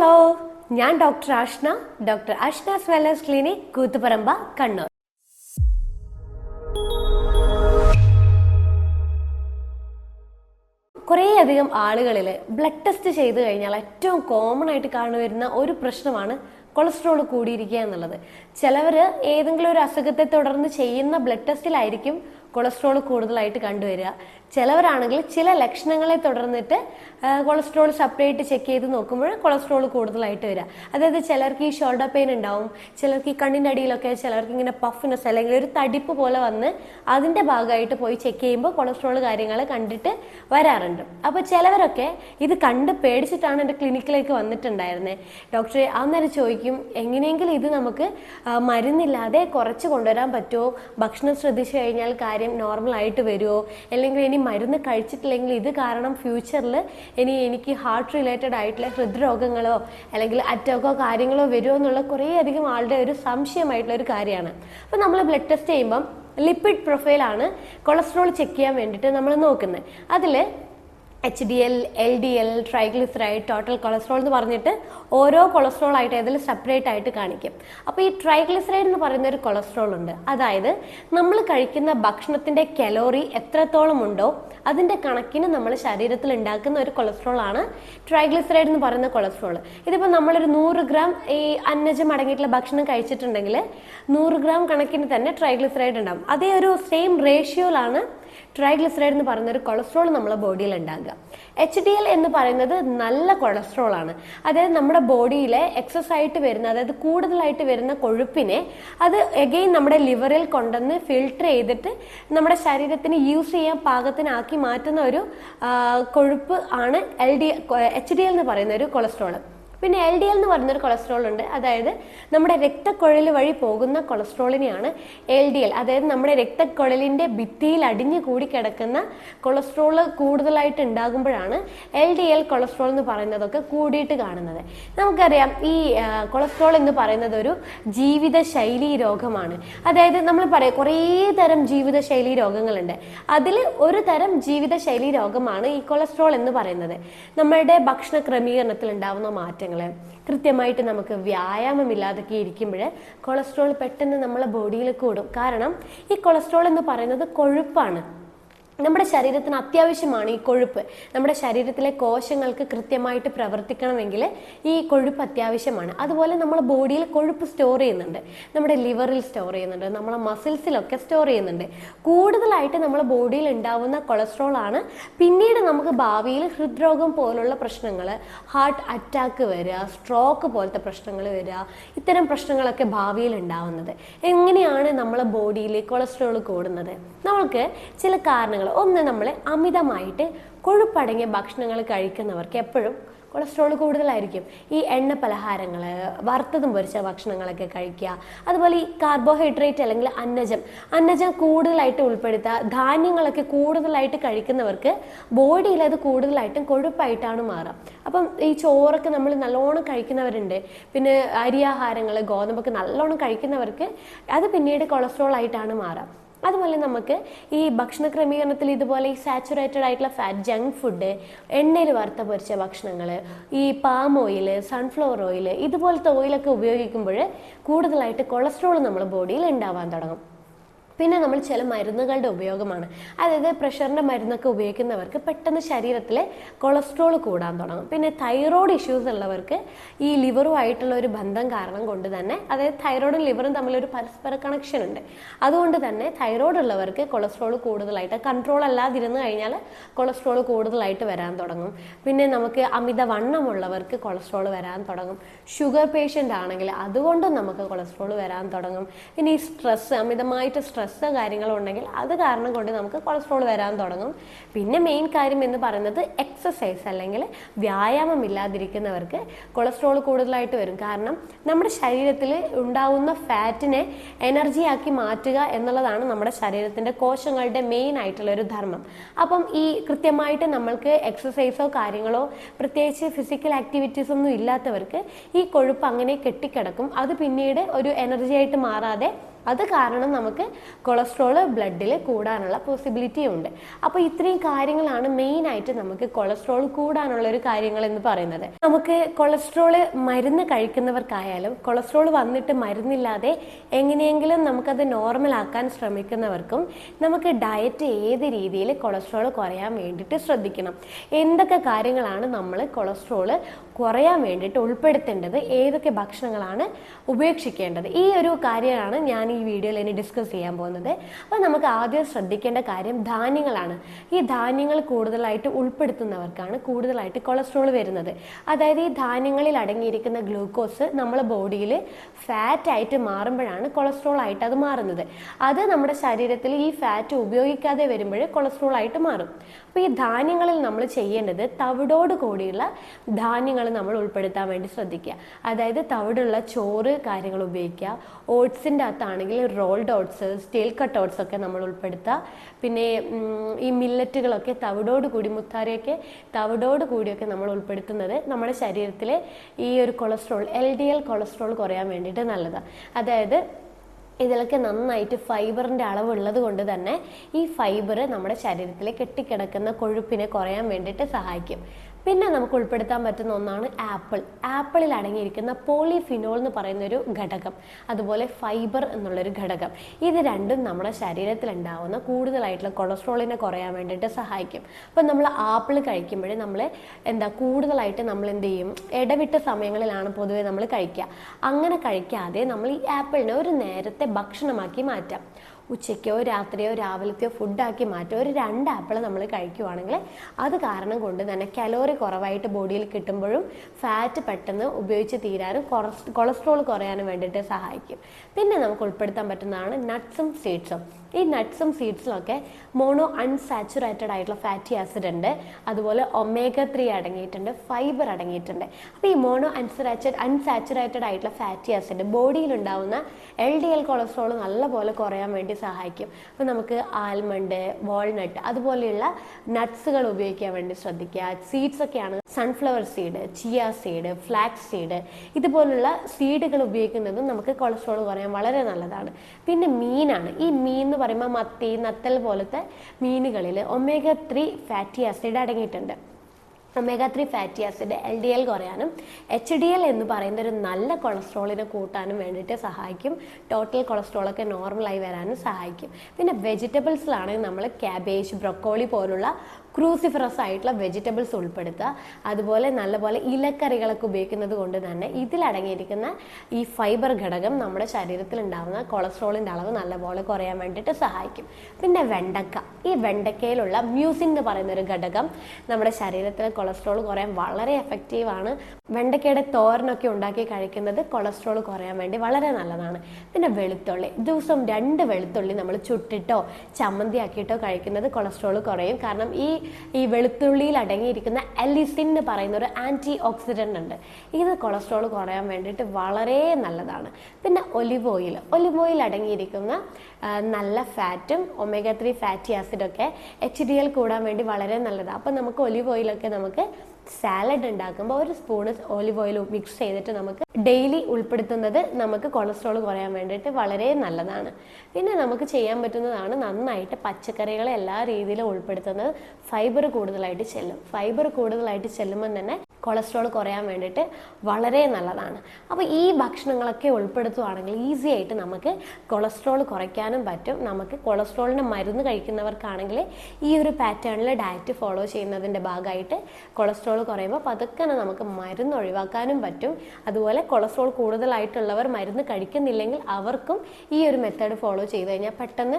Hello ഞാൻ doctor Ashna doctor Ashna's wellness clinic Koothuparamba Kannur. കുറേയധികം ആളുകളിൽ ബ്ലഡ് ടെസ്റ്റ് ചെയ്ത് കഴിഞ്ഞാൽ ഏറ്റവും കോമൺ ആയിട്ട് കാണുവരുന്ന ഒരു പ്രശ്നമാണ് കൊളസ്ട്രോൾ കൂടിയിരിക്കുക എന്നുള്ളത്. ചിലവർ ഏതെങ്കിലും ഒരു അസുഖത്തെ തുടർന്ന് ചെയ്യുന്ന ബ്ലഡ് ടെസ്റ്റിലായിരിക്കും കൊളസ്ട്രോൾ കൂടുതലായിട്ട് കണ്ടുവരിക. ചിലവരാണെങ്കിൽ ചില ലക്ഷണങ്ങളെ തുടർന്നിട്ട് കൊളസ്ട്രോൾ സെപ്പറേറ്റ് ചെക്ക് ചെയ്ത് നോക്കുമ്പോൾ കൊളസ്ട്രോൾ കൂടുതലായിട്ട് വരിക. അതായത് ചിലർക്ക് ഈ ഷോൾഡർ പെയിൻ ഉണ്ടാവും ചിലർക്ക് ഈ കണ്ണിന്റെ അടിയിലൊക്കെ ചിലർക്ക് ഇങ്ങനെ പഫ്നെസ് അല്ലെങ്കിൽ ഒരു തടിപ്പ് പോലെ വന്ന് അതിന്റെ ഭാഗമായിട്ട് പോയി ചെക്ക് ചെയ്യുമ്പോൾ കൊളസ്ട്രോൾ കാര്യങ്ങൾ കണ്ടിട്ട് വരാറുണ്ട്. അപ്പോൾ ചിലവരൊക്കെ ഇത് കണ്ട് പേടിച്ചിട്ടാണ് എന്റെ ക്ലിനിക്കിലേക്ക് വന്നിട്ടുണ്ടായിരുന്നത് ഡോക്ടറെ അന്നേരം ചോദിക്കും എങ്ങനെയെങ്കിലും ഇത് നമുക്ക് മരുന്നില്ലാതെ കുറച്ച് കൊണ്ടുവരാൻ പറ്റുമോ? ഭക്ഷണം ശ്രദ്ധിച്ചു കഴിഞ്ഞാൽ കാര്യം നോർമൽ ആയിട്ട് വരുമോ അല്ലെങ്കിൽ ഇനി മരുന്ന് കഴിച്ചിട്ടില്ലെങ്കിൽ ഇത് കാരണം ഫ്യൂച്ചറിൽ ഇനി എനിക്ക് ഹാർട്ട് റിലേറ്റഡ് ആയിട്ടുള്ള ഹൃദ്രോഗങ്ങളോ അല്ലെങ്കിൽ അറ്റാക്കോ കാര്യങ്ങളോ വരുമോ എന്നുള്ള കുറേയധികം ആളുടെ ഒരു സംശയമായിട്ടുള്ള ഒരു കാര്യമാണ്. അപ്പോൾ നമ്മൾ ബ്ലഡ് ടെസ്റ്റ് ചെയ്യുമ്പം ലിപ്പിഡ് പ്രൊഫൈലാണ് കൊളസ്ട്രോൾ ചെക്ക് ചെയ്യാൻ വേണ്ടിയിട്ട് നമ്മൾ നോക്കുന്നത്. അതിൽ H D L L D L triglyceride total cholesterol എന്ന് പറഞ്ഞിട്ട് ഓരോ കൊളസ്ട്രോൾ ആയിട്ട് അതിൽ സെപ്പറേറ്റ് ആയിട്ട് കാണിക്കും. അപ്പോൾ ഈ ട്രൈഗ്ലിസറൈഡ് എന്ന് പറയുന്ന ഒരു കൊളസ്ട്രോൾ ഉണ്ട്. അതായത് നമ്മൾ കഴിക്കുന്ന ഭക്ഷണത്തിന്റെ കലോറി എത്രത്തോളം ഉണ്ടോ അതിന്റെ കണക്കിന് നമ്മൾ ശരീരത്തിൽ ഉണ്ടാക്കുന്ന ഒരു കൊളസ്ട്രോൾ ആണ് ട്രൈഗ്ലിസറൈഡ് എന്ന് പറയുന്ന കൊളസ്ട്രോൾ ഇതിപ്പോൾ നമ്മളൊരു നൂറ് ഗ്രാം ഈ അന്നജം അടങ്ങിയിട്ടുള്ള ഭക്ഷണം കഴിച്ചിട്ടുണ്ടെങ്കിൽ നൂറ് ഗ്രാം കണക്കിന് തന്നെ ട്രൈഗ്ലിസറൈഡ് ഉണ്ടാവും. അതേ ഒരു സെയിം റേഷ്യോയിലാണ് ട്രൈഗ്ലിസറൈഡ് എന്ന് പറയുന്ന ഒരു കൊളസ്ട്രോൾ നമ്മുടെ ബോഡിയിൽ ഉണ്ടാകുക എച്ച് ഡി എൽ എന്ന് പറയുന്നത് നല്ല കൊളസ്ട്രോൾ ആണ്. അതായത് നമ്മുടെ ബോഡിയിലെ എക്സസ് ആയിട്ട് വരുന്ന അതായത് കൂടുതലായിട്ട് വരുന്ന കൊഴുപ്പിനെ അത് എഗെയിൻ നമ്മുടെ ലിവറിൽ കൊണ്ടുവന്ന് ഫിൽട്ടർ ചെയ്തിട്ട് നമ്മുടെ ശരീരത്തിന് യൂസ് ചെയ്യാൻ പാകത്തിനാക്കി മാറ്റുന്ന ഒരു കൊഴുപ്പ് ആണ് L D H D L എന്ന് പറയുന്ന ഒരു കൊളസ്ട്രോൾ. പിന്നെ എൽ ഡി എൽ എന്ന് പറയുന്നൊരു കൊളസ്ട്രോൾ ഉണ്ട്. അതായത് നമ്മുടെ രക്തക്കുഴൽ വഴി പോകുന്ന കൊളസ്ട്രോളിനെയാണ് എൽ ഡി എൽ അതായത് നമ്മുടെ രക്തക്കുഴലിന്റെ ഭിത്തിയിൽ അടിഞ്ഞു കൂടി കിടക്കുന്ന കൊളസ്ട്രോൾ കൂടുതലായിട്ട് ഉണ്ടാകുമ്പോഴാണ് എൽ ഡി എൽ കൊളസ്ട്രോൾ എന്ന് പറയുന്നതൊക്കെ കൂടിയിട്ട് കാണുന്നത്. നമുക്കറിയാം ഈ കൊളസ്ട്രോൾ എന്ന് പറയുന്നത് ഒരു ജീവിതശൈലി രോഗമാണ്. അതായത് നമ്മൾ പറയാം കുറേ തരം ജീവിതശൈലി രോഗങ്ങളുണ്ട്. അതിൽ ഒരു തരം ജീവിതശൈലി രോഗമാണ് ഈ കൊളസ്ട്രോൾ എന്ന് പറയുന്നത്. നമ്മളുടെ ഭക്ഷണ ക്രമീകരണത്തിൽ ഉണ്ടാവുന്ന മാറ്റങ്ങൾ. കൃത്യമായിട്ട് നമുക്ക് വ്യായാമമില്ലാതൊക്കെ ഇരിക്കുമ്പോൾ കൊളസ്ട്രോൾ പെട്ടെന്ന് നമ്മളെ ബോഡിയിൽ കൂടും. കാരണം ഈ കൊളസ്ട്രോൾ എന്ന് പറയുന്നത് കൊഴുപ്പാണ്. നമ്മുടെ ശരീരത്തിന് അത്യാവശ്യമാണ് ഈ കൊഴുപ്പ്. നമ്മുടെ ശരീരത്തിലെ കോശങ്ങൾക്ക് കൃത്യമായിട്ട് പ്രവർത്തിക്കണമെങ്കിൽ ഈ കൊഴുപ്പ് അത്യാവശ്യമാണ്. അതുപോലെ നമ്മുടെ ബോഡിയിൽ കൊഴുപ്പ് സ്റ്റോർ ചെയ്യുന്നുണ്ട്. നമ്മുടെ ലിവറിൽ സ്റ്റോർ ചെയ്യുന്നുണ്ട്. നമ്മളെ മസിൽസിലൊക്കെ സ്റ്റോർ ചെയ്യുന്നുണ്ട്. കൂടുതലായിട്ട് നമ്മുടെ ബോഡിയിൽ ഉണ്ടാവുന്ന കൊളസ്ട്രോൾ ആണ്. പിന്നീട് നമുക്ക് ഭാവിയിൽ ഹൃദ്രോഗം പോലുള്ള പ്രശ്നങ്ങൾ ഹാർട്ട് അറ്റാക്ക് വരിക സ്ട്രോക്ക് പോലത്തെ പ്രശ്നങ്ങൾ വരിക ഇത്തരം പ്രശ്നങ്ങളൊക്കെ ഭാവിയിൽ ഉണ്ടാവുന്നത്. എങ്ങനെയാണ് നമ്മളെ ബോഡിയിൽ കൊളസ്ട്രോൾ കൂടുന്നത്? നമുക്ക് ചില കാരണങ്ങൾ ഒന്ന് നമ്മൾ അമിതമായിട്ട് കൊഴുപ്പടങ്ങിയ ഭക്ഷണങ്ങൾ കഴിക്കുന്നവർക്ക് എപ്പോഴും കൊളസ്ട്രോൾ കൂടുതലായിരിക്കും. ഈ എണ്ണ പലഹാരങ്ങൾ വറുത്തതും പൊരിച്ച ഭക്ഷണങ്ങളൊക്കെ കഴിക്കുക. അതുപോലെ ഈ കാർബോഹൈഡ്രേറ്റ് അല്ലെങ്കിൽ അന്നജം. അന്നജം കൂടുതലായിട്ട് ഉൾപ്പെടുത്തുക ധാന്യങ്ങളൊക്കെ കൂടുതലായിട്ട് കഴിക്കുന്നവർക്ക് ബോഡിയിൽ അത് കൂടുതലായിട്ടും കൊഴുപ്പായിട്ടാണ് മാറുക അപ്പം ഈ ചോറൊക്കെ നമ്മൾ നല്ലോണം കഴിക്കുന്നവരുണ്ട്. പിന്നെ അരിയാഹാരങ്ങൾ ഗോതമ്പൊക്കെ നല്ലോണം കഴിക്കുന്നവർക്ക് അത് പിന്നീട് കൊളസ്ട്രോൾ ആയിട്ടാണ് മാറുക അതുപോലെ നമുക്ക് ഈ ഭക്ഷണ ക്രമീകരണത്തിൽ ഇതുപോലെ ഈ സാച്ചുറേറ്റഡ് ആയിട്ടുള്ള ഫാറ്റ് ജങ്ക് ഫുഡ് എണ്ണയിൽ വറുത്ത പൊരിച്ച ഭക്ഷണങ്ങൾ ഈ പാം ഓയിൽ സൺഫ്ലവർ ഓയിൽ ഇതുപോലത്തെ ഓയിലൊക്കെ ഉപയോഗിക്കുമ്പോൾ കൂടുതലായിട്ട് കൊളസ്ട്രോൾ നമ്മുടെ ബോഡിയിൽ ഉണ്ടാവാൻ തുടങ്ങും. പിന്നെ നമ്മൾ ചില മരുന്നുകളുടെ ഉപയോഗമാണ്. അതായത് പ്രഷറിന്റെ മരുന്നൊക്കെ ഉപയോഗിക്കുന്നവർക്ക് പെട്ടെന്ന് ശരീരത്തിലെ കൊളസ്ട്രോൾ കൂടാൻ തുടങ്ങും. പിന്നെ തൈറോയ്ഡ് ഇഷ്യൂസ് ഉള്ളവർക്ക് ഈ ലിവറുമായിട്ടുള്ള ഒരു ബന്ധം കാരണം കൊണ്ട് തന്നെ അതായത് തൈറോയ്ഡും ലിവറും തമ്മിലൊരു പരസ്പര കണക്ഷൻ ഉണ്ട്. അതുകൊണ്ട് തന്നെ തൈറോയ്ഡ് ഉള്ളവർക്ക് കൊളസ്ട്രോൾ കൂടുതലായിട്ട് കൺട്രോൾ അല്ലാതിരുന്ന് കഴിഞ്ഞാൽ കൊളസ്ട്രോൾ കൂടുതലായിട്ട് വരാൻ തുടങ്ങും. പിന്നെ നമുക്ക് അമിത വണ്ണമുള്ളവർക്ക് കൊളസ്ട്രോൾ വരാൻ തുടങ്ങും. ഷുഗർ പേഷ്യന്റ് ആണെങ്കിൽ അതുകൊണ്ടും നമുക്ക് കൊളസ്ട്രോൾ വരാൻ തുടങ്ങും. ഈ സ്ട്രെസ് അമിതമായിട്ട് സ്ട്രെസ് കാര്യങ്ങളോ ഉണ്ടെങ്കിൽ അത് കാരണം കൊണ്ട് നമുക്ക് കൊളസ്ട്രോൾ വരാൻ തുടങ്ങും. പിന്നെ മെയിൻ കാര്യം എന്ന് പറയുന്നത് എക്സസൈസ് അല്ലെങ്കിൽ വ്യായാമം ഇല്ലാതിരിക്കുന്നവർക്ക് കൊളസ്ട്രോൾ കൂടുതലായിട്ട് വരും. കാരണം നമ്മുടെ ശരീരത്തിൽ ഉണ്ടാവുന്ന ഫാറ്റിനെ എനർജിയാക്കി മാറ്റുക എന്നുള്ളതാണ് നമ്മുടെ ശരീരത്തിന്റെ കോശങ്ങളുടെ മെയിൻ ആയിട്ടുള്ള ഒരു ധർമ്മം. അപ്പം ഈ കൃത്യമായിട്ട് നമ്മൾക്ക് എക്സസൈസോ കാര്യങ്ങളോ പ്രത്യേകിച്ച് ഫിസിക്കൽ ആക്ടിവിറ്റീസ് ഒന്നും ഇല്ലാത്തവർക്ക് ഈ കൊഴുപ്പ് അങ്ങനെ കെട്ടിക്കിടക്കും. അത് പിന്നീട് ഒരു എനർജി ആയിട്ട് മാറാതെ അത് കാരണം നമുക്ക് കൊളസ്ട്രോൾ ബ്ലഡിൽ കൂടാനുള്ള പോസിബിലിറ്റി ഉണ്ട്. അപ്പോൾ ഇത്രയും കാര്യങ്ങളാണ് മെയിനായിട്ട് നമുക്ക് കൊളസ്ട്രോൾ കൂടാനുള്ള ഒരു കാര്യങ്ങൾ എന്ന് പറയുന്നത്. നമുക്ക് കൊളസ്ട്രോൾ മരുന്ന് കഴിക്കുന്നവർക്കായാലും കൊളസ്ട്രോൾ വന്നിട്ട് മരുന്നില്ലാതെ എങ്ങനെയെങ്കിലും നമുക്കത് നോർമൽ ആക്കാൻ ശ്രമിക്കുന്നവർക്കും നമുക്ക് ഡയറ്റ് ഏത് രീതിയിൽ കൊളസ്ട്രോൾ കുറയാൻ വേണ്ടിയിട്ട് ശ്രദ്ധിക്കണം. എന്തൊക്കെ കാര്യങ്ങളാണ് നമ്മൾ കൊളസ്ട്രോൾ കുറയാൻ വേണ്ടിയിട്ട് ഉൾപ്പെടുത്തേണ്ടത്? ഏതൊക്കെ ഭക്ഷണങ്ങളാണ് ഉപേക്ഷിക്കേണ്ടത്? ഈ ഒരു കാര്യമാണ് ഞാൻ ഈ വീഡിയോയിൽ ഇനി ഡിസ്കസ് ചെയ്യാൻ പോകുന്നത്. അപ്പോൾ നമുക്ക് ആദ്യം ശ്രദ്ധിക്കേണ്ട കാര്യം ധാന്യങ്ങളാണ്. ഈ ധാന്യങ്ങൾ കൂടുതലായിട്ട് ഉൾപ്പെടുത്തുന്നവർക്കാണ് കൂടുതലായിട്ട് കൊളസ്ട്രോൾ വരുന്നത്. അതായത് ഈ ധാന്യങ്ങളിൽ അടങ്ങിയിരിക്കുന്ന ഗ്ലൂക്കോസ് നമ്മുടെ ബോഡിയിൽ ഫാറ്റ് ആയിട്ട് മാറുമ്പോഴാണ് കൊളസ്ട്രോൾ ആയിട്ട് അത് മാറുന്നത്. അത് നമ്മുടെ ശരീരത്തിൽ ഈ ഫാറ്റ് ഉപയോഗിക്കാതെ വരുമ്പോൾ കൊളസ്ട്രോൾ ആയിട്ട് മാറും. അപ്പോൾ ഈ ധാന്യങ്ങളിൽ നമ്മൾ ചെയ്യേണ്ടത് തവിടോട് കൂടിയുള്ള ധാന്യങ്ങൾ നമ്മൾ ഉൾപ്പെടുത്താൻ വേണ്ടി ശ്രദ്ധിക്കുക. അതായത് തവിടുള്ള ചോറ് കാര്യങ്ങൾ ഉപയോഗിക്കുക. ഓട്സിന്റെ അകത്താണെങ്കിൽ rolled oats steel cut oats ഒക്കെ നമ്മൾ ഉൾപ്പെടുത്തുക പിന്നെ ഈ മില്ലറ്റുകളൊക്കെ തവിടോട് കൂടി മുത്താരയൊക്കെ തവിടോട് കൂടിയൊക്കെ നമ്മൾ ഉൾപ്പെടുത്തുന്നത് നമ്മുടെ ശരീരത്തിലെ ഈ ഒരു cholesterol L D L cholesterol കുറയാൻ വേണ്ടിയിട്ട് നല്ലതാണ് അതായത് ഇതിലൊക്കെ നന്നായിട്ട് ഫൈബറിന്റെ അളവ് ഉള്ളത് കൊണ്ട് തന്നെ ഈ ഫൈബർ നമ്മുടെ ശരീരത്തിൽ കെട്ടിക്കിടക്കുന്ന കൊഴുപ്പിനെ കുറയാൻ വേണ്ടിയിട്ട് സഹായിക്കും. പിന്നെ നമുക്ക് ഉൾപ്പെടുത്താൻ പറ്റുന്ന ഒന്നാണ് ആപ്പിൾ. ആപ്പിളിൽ അടങ്ങിയിരിക്കുന്ന പോളിഫിനോൾ എന്ന് പറയുന്ന ഒരു ഘടകം അതുപോലെ ഫൈബർ എന്നുള്ളൊരു ഘടകം. ഇത് രണ്ടും നമ്മുടെ ശരീരത്തിൽ ഉണ്ടാവുന്ന കൂടുതലായിട്ടുള്ള കൊളസ്ട്രോളിനെ കുറയാൻ വേണ്ടിയിട്ട് സഹായിക്കും. അപ്പം നമ്മൾ ആപ്പിൾ കഴിക്കുമ്പോഴേ നമ്മൾ എന്താ കൂടുതലായിട്ട് നമ്മൾ എന്ത് ചെയ്യും? ഇടവിട്ട സമയങ്ങളിലാണ് പൊതുവേ നമ്മൾ കഴിക്കുക. അങ്ങനെ കഴിക്കാതെ നമ്മൾ ഈ ആപ്പിളിനെ ഒരു നേരത്തെ ഭക്ഷണമാക്കി മാറ്റാം. ഉച്ചയ്ക്കോ രാത്രിയോ രാവിലത്തെയോ ഫുഡാക്കി മാറ്റുക. ഒരു രണ്ട് ആപ്പിൾ നമ്മൾ കഴിക്കുവാണെങ്കിൽ അത് കാരണം കൊണ്ട് തന്നെ കലോറി കുറവായിട്ട് ബോഡിയിൽ കിട്ടുമ്പോഴും ഫാറ്റ് പെട്ടെന്ന് ഉപയോഗിച്ച് തീരാനും കൊളസ്ട്രോൾ കുറയാനും വേണ്ടിയിട്ട് സഹായിക്കും. പിന്നെ നമുക്ക് ഉൾപ്പെടുത്താൻ പറ്റുന്നതാണ് നട്ട്സും സീഡ്സും ഈ നട്ട്സും സീഡ്സിലൊക്കെ മോണോ അൺസാച്ചുറേറ്റഡ് ആയിട്ടുള്ള ഫാറ്റി ആസിഡ് ഉണ്ട്. അതുപോലെ ഒമേഗ ത്രീ അടങ്ങിയിട്ടുണ്ട് ഫൈബർ അടങ്ങിയിട്ടുണ്ട്. അപ്പോൾ ഈ മോണോ അൺസാച്ചുറേറ്റഡ് അൺസാച്ചുറേറ്റഡ് ആയിട്ടുള്ള ഫാറ്റി ആസിഡ് ബോഡിയിൽ ഉണ്ടാവുന്ന എൽ ഡി എൽ കൊളസ്ട്രോൾ നല്ലപോലെ കുറയാൻ വേണ്ടി സഹായിക്കും. അപ്പോൾ നമുക്ക് ആൽമണ്ട് വാൾനട്ട് അതുപോലെയുള്ള നട്ട്സുകൾ ഉപയോഗിക്കാൻ വേണ്ടി ശ്രദ്ധിക്കുക. സീഡ്സ് ഒക്കെയാണ് sunflower seed chia seed flax seed ഇതുപോലുള്ള സീഡുകൾ ഉപയോഗിക്കുന്നതും നമുക്ക് കൊളസ്ട്രോൾ കുറയാൻ വളരെ നല്ലതാണ്. പിന്നെ മീനാണ്. ഈ മീൻ എന്ന് പറയുമ്പോൾ മത്തി നത്തൽ പോലത്തെ മീനുകളിൽ ഒമേഗ ത്രീ ഫാറ്റി ആസിഡ് അടങ്ങിയിട്ടുണ്ട്. Omega three fatty acid L D L കുറയാനും എച്ച് ഡി എൽ എന്ന് പറയുന്ന ഒരു നല്ല കൊളസ്ട്രോളിനെ കൂട്ടാനും വേണ്ടിയിട്ട് സഹായിക്കും. ടോട്ടൽ കൊളസ്ട്രോളൊക്കെ നോർമലായി വരാനും സഹായിക്കും. പിന്നെ വെജിറ്റബിൾസിലാണെങ്കിൽ നമ്മൾ ക്യാബേജ് ബ്രൊക്കോളി പോലുള്ള ക്രൂസിഫറസ് ആയിട്ടുള്ള വെജിറ്റബിൾസ് ഉൾപ്പെടുത്തുക. അതുപോലെ നല്ലപോലെ ഇലക്കറികളൊക്കെ ഉപയോഗിക്കുന്നത് കൊണ്ട് തന്നെ ഇതിലടങ്ങിയിരിക്കുന്ന ഈ ഫൈബർ ഘടകം നമ്മുടെ ശരീരത്തിൽ ഉണ്ടാകുന്ന കൊളസ്ട്രോളിന്റെ അളവ് നല്ലപോലെ കുറയാൻ വേണ്ടിയിട്ട് സഹായിക്കും. പിന്നെ വെണ്ടക്ക. ഈ വെണ്ടക്കയിലുള്ള മ്യൂസിൻ എന്ന് പറയുന്ന ഒരു ഘടകം നമ്മുടെ ശരീരത്തിലെ കൊളസ്ട്രോൾ കുറയാൻ വളരെ എഫക്റ്റീവാണ്. വെണ്ടക്കയുടെ തോരനൊക്കെ ഉണ്ടാക്കി കഴിക്കുന്നത് കൊളസ്ട്രോൾ കുറയാൻ വേണ്ടി വളരെ നല്ലതാണ്. പിന്നെ വെളുത്തുള്ളി. ദിവസം രണ്ട് വെളുത്തുള്ളി നമ്മൾ ചുട്ടിട്ടോ ചമ്മന്തി ആക്കിയിട്ടോ കഴിക്കുന്നത് കൊളസ്ട്രോൾ കുറയും. കാരണം ഈ ഈ വെളുത്തുള്ളിയിൽ അടങ്ങിയിരിക്കുന്ന എലിസിൻ എന്ന് പറയുന്ന ഒരു ആന്റി ഓക്സിഡന്റ് ഉണ്ട്. ഇത് കൊളസ്ട്രോൾ കുറയാൻ വേണ്ടിയിട്ട് വളരെ നല്ലതാണ്. പിന്നെ ഒലിവ് ഓയിൽ. ഒലിവ് ഓയിൽ അടങ്ങിയിരിക്കുന്ന നല്ല ഫാറ്റും ഒമേഗ ത്രീ ഫാറ്റി ആസിഡൊക്കെ എച്ച് ഡി എൽ കൂടാൻ വേണ്ടി വളരെ നല്ലതാണ്. അപ്പം നമുക്ക് ഒലിവ് ഓയിലൊക്കെ നമുക്ക് സാലഡ് ഉണ്ടാക്കുമ്പോൾ ഒരു സ്പൂണ് ഓലിവ് ഓയിൽ മിക്സ് ചെയ്തിട്ട് നമുക്ക് ഡെയിലി ഉൾപ്പെടുത്തുന്നത് നമുക്ക് കൊളസ്ട്രോൾ കുറയാൻ വേണ്ടിയിട്ട് വളരെ നല്ലതാണ്. പിന്നെ നമുക്ക് ചെയ്യാൻ പറ്റുന്നതാണ് നന്നായിട്ട് പച്ചക്കറികളെ എല്ലാ രീതിയിലും ഉൾപ്പെടുത്തുന്നത് ഫൈബർ കൂടുതലായിട്ട് ചെല്ലും. ഫൈബർ കൂടുതലായിട്ട് ചെല്ലുമ്പോൾ തന്നെ കൊളസ്ട്രോൾ കുറയാൻ വേണ്ടിയിട്ട് വളരെ നല്ലതാണ്. അപ്പോൾ ഈ ഭക്ഷണങ്ങളൊക്കെ ഉൾപ്പെടുത്തുവാണെങ്കിൽ ഈസി ആയിട്ട് നമുക്ക് കൊളസ്ട്രോൾ കുറയ്ക്കാനും പറ്റും. നമുക്ക് കൊളസ്ട്രോളിന് മരുന്ന് കഴിക്കുന്നവർക്കാണെങ്കിൽ ഈ ഒരു പാറ്റേണിൽ ഡയറ്റ് ഫോളോ ചെയ്യുന്നതിന്റെ ഭാഗമായിട്ട് കൊളസ്ട്രോൾ കുറയുമ്പോൾ പതുക്കെ നമുക്ക് മരുന്ന് ഒഴിവാക്കാനും പറ്റും. അതുപോലെ കൊളസ്ട്രോൾ കൂടുതലായിട്ടുള്ളവർ മരുന്ന് കഴിക്കുന്നില്ലെങ്കിൽ അവർക്കും ഈ ഒരു മെത്തേഡ് ഫോളോ ചെയ്ത് കഴിഞ്ഞാൽ പെട്ടെന്ന്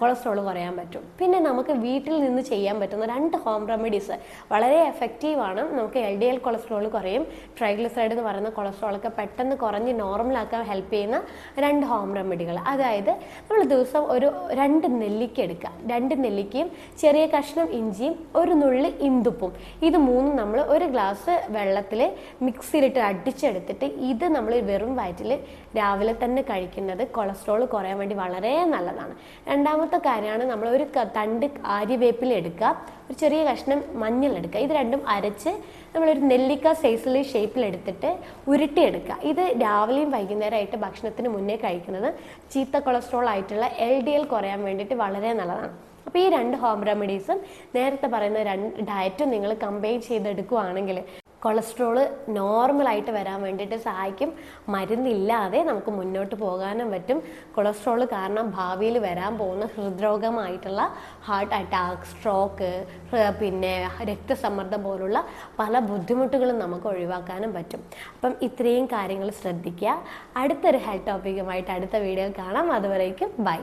കൊളസ്ട്രോൾ കുറയാൻ പറ്റും. പിന്നെ നമുക്ക് വീട്ടിൽ നിന്ന് ചെയ്യാൻ പറ്റുന്ന രണ്ട് ഹോം റെമഡീസ് വളരെ എഫക്റ്റീവാണ് നമുക്ക് എൽ ഡി എൽ കൊളസ്ട്രോൾ കുറയും. ട്രൈഗ്ലിസൈഡ് എന്ന് പറയുന്ന കൊളസ്ട്രോളൊക്കെ പെട്ടെന്ന് കുറഞ്ഞ് നോർമലാക്കാൻ ഹെൽപ്പ് ചെയ്യുന്ന രണ്ട് ഹോം റെമഡികൾ അതായത് നമ്മൾ ദിവസം ഒരു രണ്ട് നെല്ലിക്ക എടുക്കുക. രണ്ട് നെല്ലിക്കയും ചെറിയ കഷ്ണം ഇഞ്ചിയും ഒരു നുള്ളി ഇന്തുപ്പും ഇത് മൂന്നും നമ്മൾ ഒരു ഗ്ലാസ് വെള്ളത്തിൽ മിക്സിയിലിട്ട് അടിച്ചെടുത്തിട്ട് ഇത് നമ്മൾ വെറും വയറ്റിൽ രാവിലെ തന്നെ കഴിക്കുന്നത് കൊളസ്ട്രോൾ കുറയാൻ വേണ്ടി വളരെ നല്ലതാണ്. രണ്ടാമത്തെ കാര്യമാണ് നമ്മൾ ഒരു തണ്ട് ആര്യവേപ്പിൽ എടുക്കുക ഒരു ചെറിയ കഷ്ണം മഞ്ഞൾ എടുക്കുക. ഇത് രണ്ടും അരച്ച് നമ്മളൊരു നെല്ലിക്ക സൈസിൽ ഷേപ്പിൽ എടുത്തിട്ട് ഉരുട്ടിയെടുക്കുക. ഇത് രാവിലെയും വൈകുന്നേരമായിട്ട് ഭക്ഷണത്തിന് മുന്നേ കഴിക്കുന്നത് ചീത്ത കൊളസ്ട്രോൾ ആയിട്ടുള്ള എൽ ഡി എൽ കുറയാൻ വേണ്ടിയിട്ട് വളരെ നല്ലതാണ്. അപ്പോൾ ഈ രണ്ട് ഹോം റെമഡീസും നേരത്തെ പറയുന്ന രണ്ട് ഡയറ്റും നിങ്ങൾ കമ്പയർ ചെയ്തെടുക്കുകയാണെങ്കിൽ കൊളസ്ട്രോൾ നോർമലായിട്ട് വരാൻ വേണ്ടിയിട്ട് സഹായിക്കും. മരുന്നില്ലാതെ നമുക്ക് മുന്നോട്ട് പോകാനും പറ്റും. കൊളസ്ട്രോൾ കാരണം ഭാവിയിൽ വരാൻ പോകുന്ന ഹൃദ്രോഗമായിട്ടുള്ള ഹാർട്ട് അറ്റാക്ക് സ്ട്രോക്ക് പിന്നെ രക്തസമ്മർദ്ദം പോലുള്ള പല ബുദ്ധിമുട്ടുകളും നമുക്ക് ഒഴിവാക്കാനും പറ്റും. അപ്പം ഇത്രയും കാര്യങ്ങൾ ശ്രദ്ധിക്കുക. അടുത്തൊരു ഹെൽത്ത് ടോപ്പിക്കുമായിട്ട് അടുത്ത വീഡിയോ കാണാം. അതുവരേക്കും ബൈ